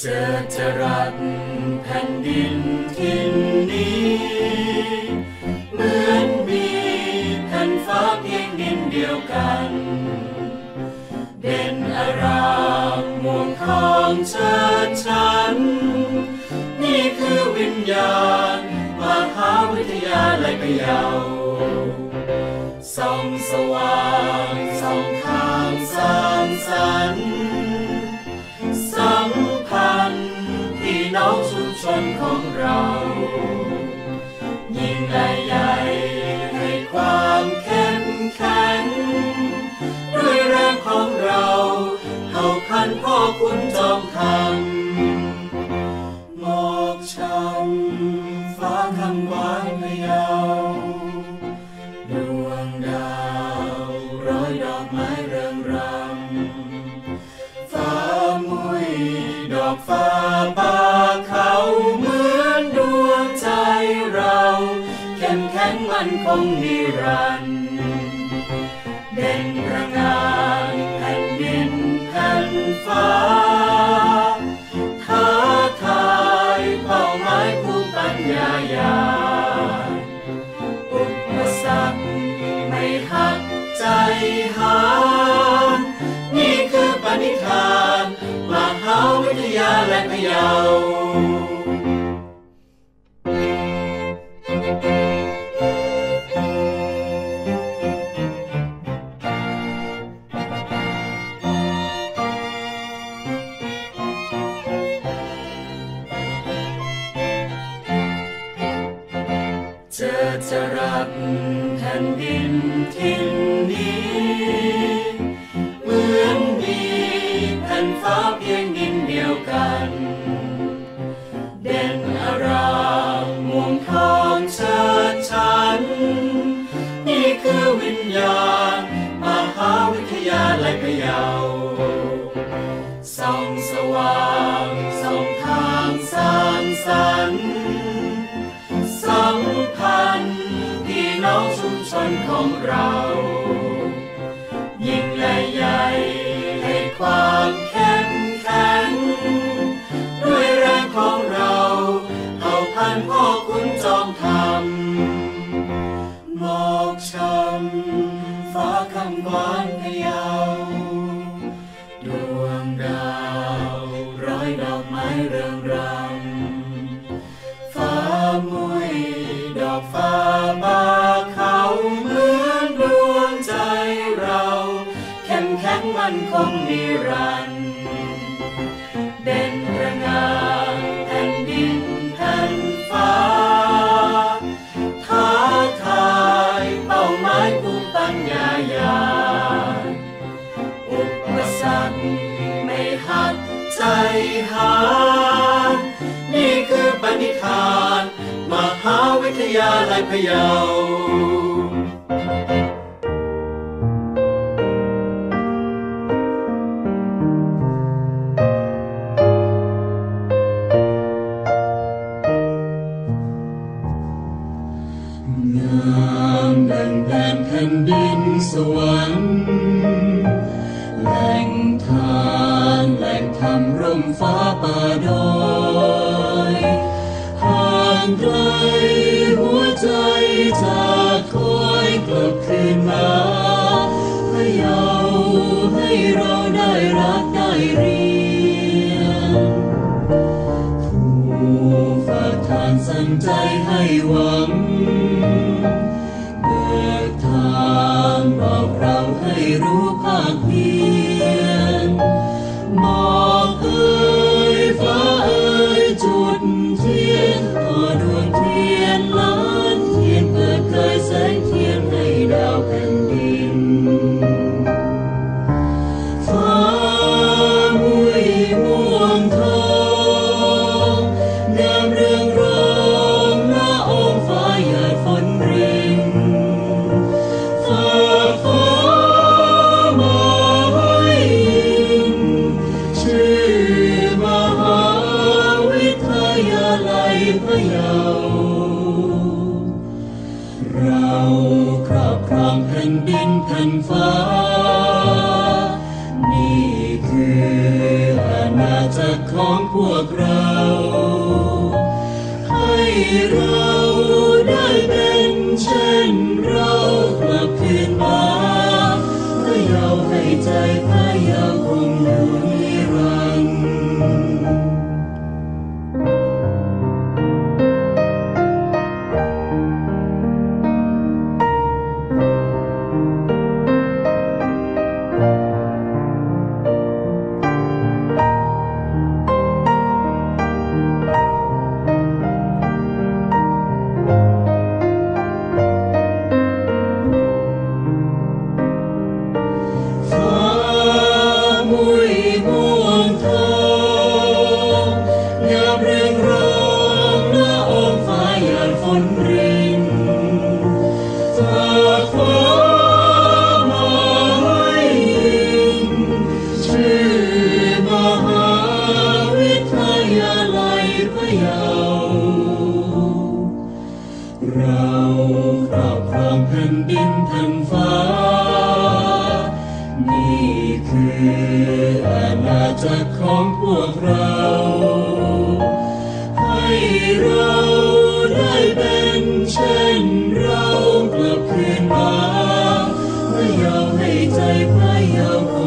เจอจรักแผ่นดินทินนี้ เหมือนมีแผ่นฟ้าเพียงดินเดียวกัน ของเชิญฉัน นี่คือวิญญาณมหาวิทยาลัยพะเยาส่องสว่างส่องทางสร้างสรรค์สัมพันธ์ที่น้องชุมชนของเรา ยิ่งใหญ่ใหญ่ให้ความเข้มแข็งด้วยแรงของเราานพ่อคุณจอมคำหมอกช้ำฟ้าคำวานพยาวดวงดาวร้อยดอกไม้เรืองรำฟ้ามุยดอกฟ้าป่าเขาเหมือนดวงใจเรา เข้มแข็งมันคงนิรันดร์ ฟ้าท้าทายเป้าหมายภูมปัญญาญาอุปสรรคไม่หักใจหานนี่คือปณิธานมหาวิทยาและพยา จะรัดแผ่นดินทิ้งนี้ เหมือนมีแผ่นฟ้าเพียงดินเดียวกัน เด่นอารามมุมทองเชิดชัน นี่คือวิญญาณมหาวิทยาลัยพะเยา ศนของเรา ยิ่งใหญ่ใหญ่ให้ความเข้มแข็งด้วยแรงของเราเผ่าพันพ่อคุณจอมธรรมมอกช้ำฟ้าคำหวานันคงนิรันดร์เด่นระงามแผ่นดินแผ่นฟ้าท้าทายเป้าหมายภูมิปัญญาญาอุปสรรคไม่หักใจหา นี่คือปณิธาน มหาวิทยาลัยพะเยา ให้เราได้รักได้เรียนผู้ฝากทานสั่งใจให้วาง นฟ้า นี่คืออาณาจักรของพวกเรา ให้เราได้เป็นเช่นเรากลับคืนมาพระเยาให้ใจพระเยาคงอยู่นิรันดร์ ดินแผ่นฟ้า นี่คืออาณาจักรของพวกเรา ให้เราได้เป็นเช่นเรากลับคืนมาพระเยาให้ใจพระเยาว